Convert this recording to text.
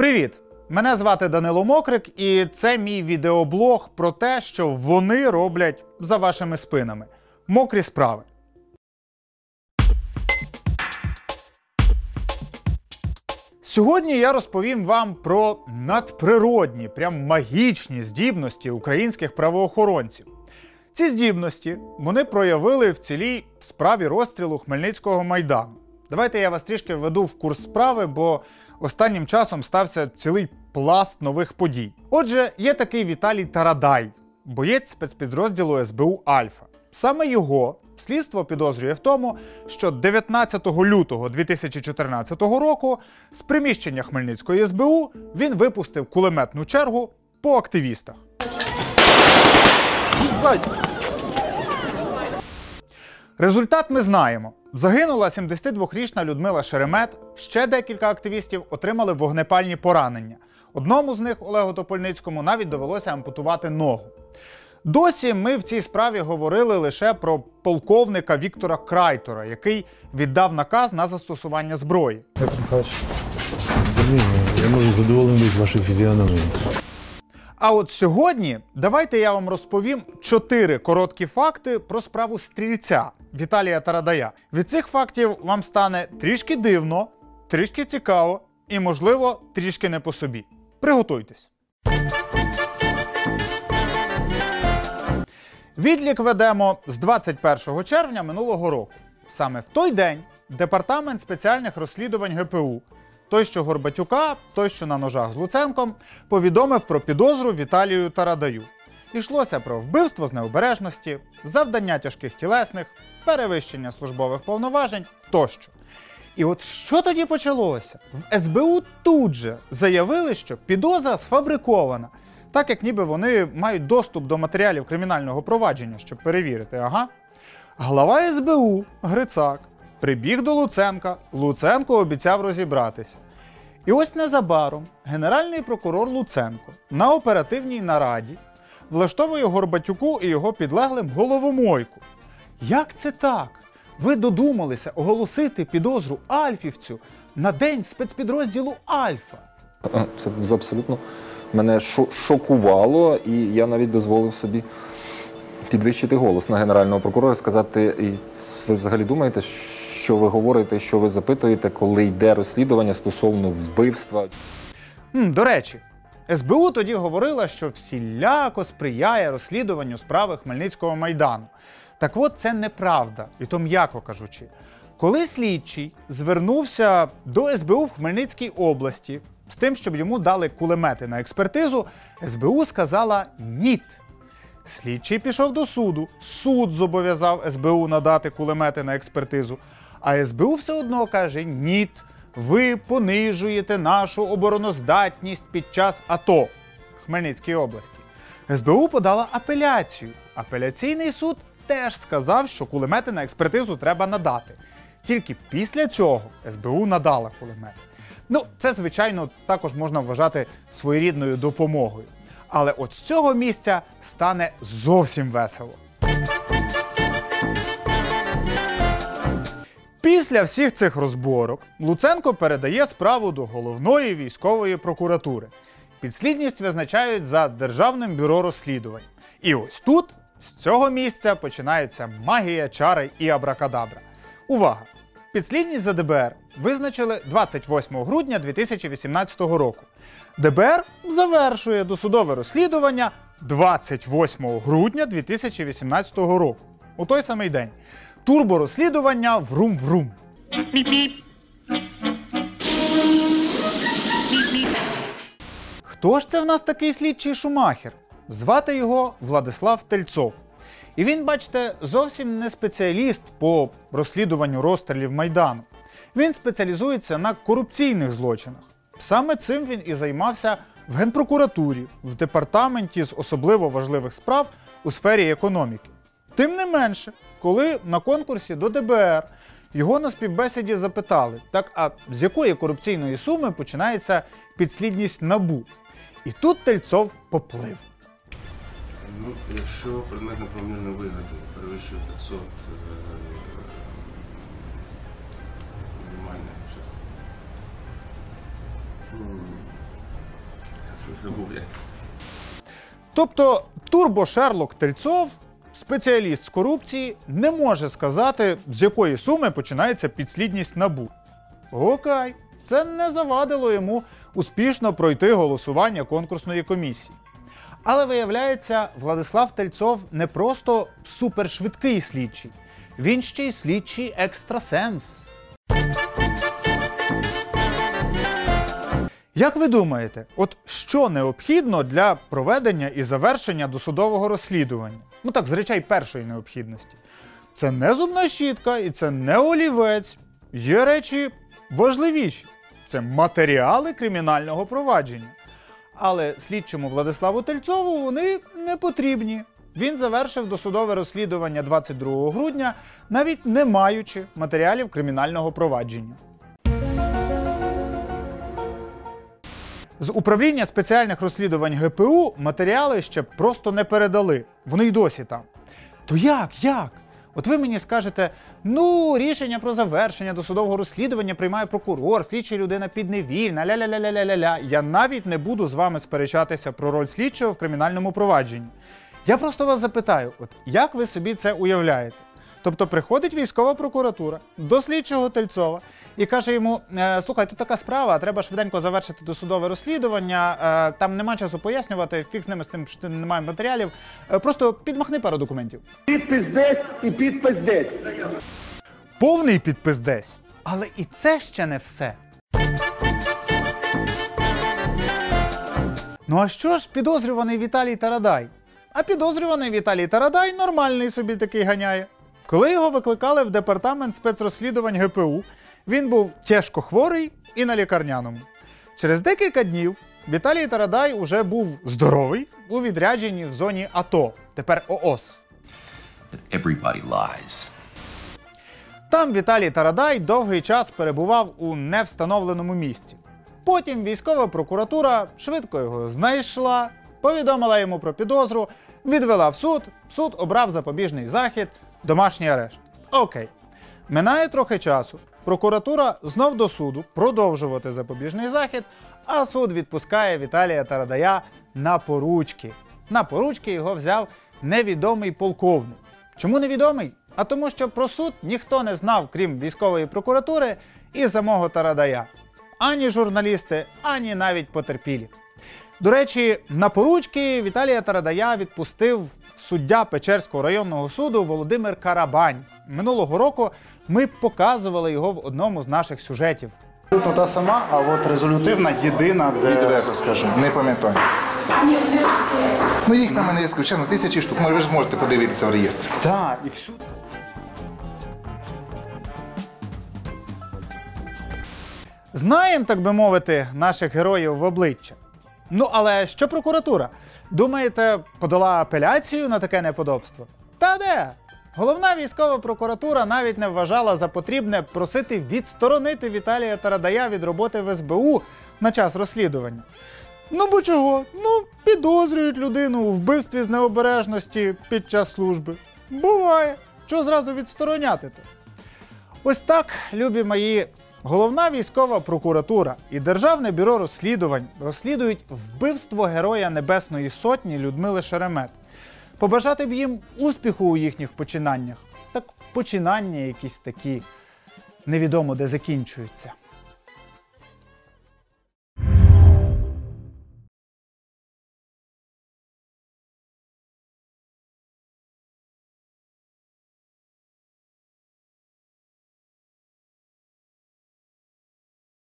Привіт! Мене звати Данило Мокрик, і це мій відеоблог про те, що вони роблять за вашими спинами. Мокрі справи. Сьогодні я розповім вам про надприродні, прям магічні здібності українських правоохоронців. Ці здібності вони проявили в цілій справі розстрілу Хмельницького майдану. Давайте я вас трішки введу в курс справи, бо останнім часом стався цілий пласт нових подій. Отже, є такий Віталій Тарадай, боєць спецпідрозділу СБУ Альфа. Саме його слідство підозрює в тому, що 19 лютого 2014 року з приміщення Хмельницької СБУ він випустив кулеметну чергу по активістах. Результат ми знаємо. Загинула 72-річна Людмила Шеремет. Ще декілька активістів отримали вогнепальні поранення. Одному з них, Олегу Топольницькому, навіть довелося ампутувати ногу. Досі ми в цій справі говорили лише про полковника Віктора Крайтора, який віддав наказ на застосування зброї. Я можу задоволений бути вашою фізіономією. А от сьогодні давайте я вам розповім чотири короткі факти про справу стрільця Віталія Тарадая. Від цих фактів вам стане трішки дивно, трішки цікаво і, можливо, трішки не по собі. Приготуйтесь. Відлік ведемо з 21 червня минулого року. Саме в той день департамент спеціальних розслідувань ГПУ, той, що Горбатюка, той, що на ножах з Луценком, повідомив про підозру Віталію Тарадаю. Йшлося про вбивство з необережності, завдання тяжких тілесних, перевищення службових повноважень тощо. І от що тоді почалося? В СБУ тут же заявили, що підозра сфабрикована, так як ніби вони мають доступ до матеріалів кримінального провадження, щоб перевірити, ага. Глава СБУ Грицак прибіг до Луценка. Луценко обіцяв розібратися. І ось незабаром генеральний прокурор Луценко на оперативній нараді влаштовує Горбатюку і його підлеглим головомойку. Як це так? Ви додумалися оголосити підозру Альфівцю на день спецпідрозділу Альфа. Це абсолютно мене шокувало, і я навіть дозволив собі підвищити голос на генерального прокурора, сказати: «І ви взагалі думаєте, що ви говорите, що ви запитуєте, коли йде розслідування стосовно вбивства? М, до речі, СБУ тоді говорила, що всіляко сприяє розслідуванню справи Хмельницького майдану. Так от це неправда, і то м'яко кажучи. Коли слідчий звернувся до СБУ в Хмельницькій області з тим, щоб йому дали кулемети на експертизу, СБУ сказала ніт. Слідчий пішов до суду. Суд зобов'язав СБУ надати кулемети на експертизу. А СБУ все одно каже: ніт, ви понижуєте нашу обороноздатність під час АТО в Хмельницькій області. СБУ подала апеляцію. Апеляційний суд теж сказав, що кулемети на експертизу треба надати. Тільки після цього СБУ надала кулемети. Ну, це, звичайно, також можна вважати своєрідною допомогою. Але от з цього місця стане зовсім весело. Після всіх цих розборок Луценко передає справу до головної військової прокуратури. Підслідність визначають за Державним бюро розслідувань. І ось тут, з цього місця, починається магія чари і абракадабра. Увага! Підслідність за ДБР визначили 28 грудня 2018 року. ДБР завершує досудове розслідування 28 грудня 2018 року. У той самий день. Турборозслідування врум-врум. Хто ж це в нас такий слідчий Шумахер? Звати його Владислав Тельцов. І він, бачите, зовсім не спеціаліст по розслідуванню розстрілів Майдану. Він спеціалізується на корупційних злочинах. Саме цим він і займався в Генпрокуратурі, в департаменті з особливо важливих справ у сфері економіки. Тим не менше, коли на конкурсі до ДБР його на співбесіді запитали, так а з якої корупційної суми починається підслідність набу? І тут Тельцов поплив. Ну, якщо предмет неправомірної вигоди перевищує 500 е, мінімальне забув я. Тобто Турбо Шерлок Тельцов, спеціаліст з корупції, не може сказати, з якої суми починається підслідність набу. Окей, це не завадило йому успішно пройти голосування конкурсної комісії. Але виявляється, Владислав Тельцов не просто супершвидкий слідчий, він ще й слідчий екстрасенс. Як ви думаєте, от що необхідно для проведення і завершення досудового розслідування? Ну так, з речей першої необхідності. Це не зубна щітка і це не олівець. Є речі важливіші. Це матеріали кримінального провадження. Але слідчому Владиславу Тельцову вони не потрібні. Він завершив досудове розслідування 22 грудня, навіть не маючи матеріалів кримінального провадження. З управління спеціальних розслідувань ГПУ матеріали ще просто не передали. Вони й досі там. То як? Як? От ви мені скажете, ну, рішення про завершення досудового розслідування приймає прокурор, слідча людина підневільна, ля-ля-ля-ля-ля-ля. Я навіть не буду з вами сперечатися про роль слідчого в кримінальному провадженні. Я просто вас запитаю, от як ви собі це уявляєте? Тобто приходить військова прокуратура до слідчого Тельцова і каже йому: «Е, слухай, тут така справа, треба швиденько завершити досудове розслідування. е, Там нема часу пояснювати, фіг з ними з тим, що немає матеріалів. е, Просто підмахни пару документів. Підпис десь і підпис десь. Повний підпис десь. Але і це ще не все. Ну а що ж підозрюваний Віталій Тарадай? А підозрюваний Віталій Тарадай нормальний собі такий ганяє. Коли його викликали в департамент спецрозслідувань ГПУ, він був тяжко хворий і на лікарняному. Через декілька днів Віталій Тарадай уже був здоровий у відрядженні в зоні АТО, тепер ООС. Lies. Там Віталій Тарадай довгий час перебував у невстановленому місці. Потім військова прокуратура швидко його знайшла, повідомила йому про підозру, відвела в суд, суд обрав запобіжний захід, домашній арешт. Окей. Минає трохи часу. Прокуратура знов до суду продовжувати запобіжний захід, а суд відпускає Віталія Тарадая на поручки. На поручки його взяв невідомий полковник. Чому невідомий? А тому, що про суд ніхто не знав, крім військової прокуратури і самого Тарадая. Ані журналісти, ані навіть потерпілі. До речі, на поручки Віталія Тарадая відпустив суддя Печерського районного суду Володимир Карабань. Минулого року ми показували його в одному з наших сюжетів. Абсолютно та сама, а от резолютивна єдина, де Відверто скажу, не пам'ятаю. Ну їх на мене, скажу, чесно, тисячі штук. Ну, ви ж можете подивитися в реєстрі. та і всюди. Знаємо, так би мовити, наших героїв в обличчя. Ну але що прокуратура? Думаєте, подала апеляцію на таке неподобство? Та де? Головна військова прокуратура навіть не вважала за потрібне просити відсторонити Віталія Тарадая від роботи в СБУ на час розслідування. Ну бо чого? Ну, підозрюють людину у вбивстві з необережності під час служби. Буває. Що зразу відстороняти-то? Ось так, любі мої, головна військова прокуратура і Державне бюро розслідувань розслідують вбивство героя Небесної Сотні Людмили Шеремет. Побажати б їм успіху у їхніх починаннях. Так починання якісь такі невідомо де закінчуються.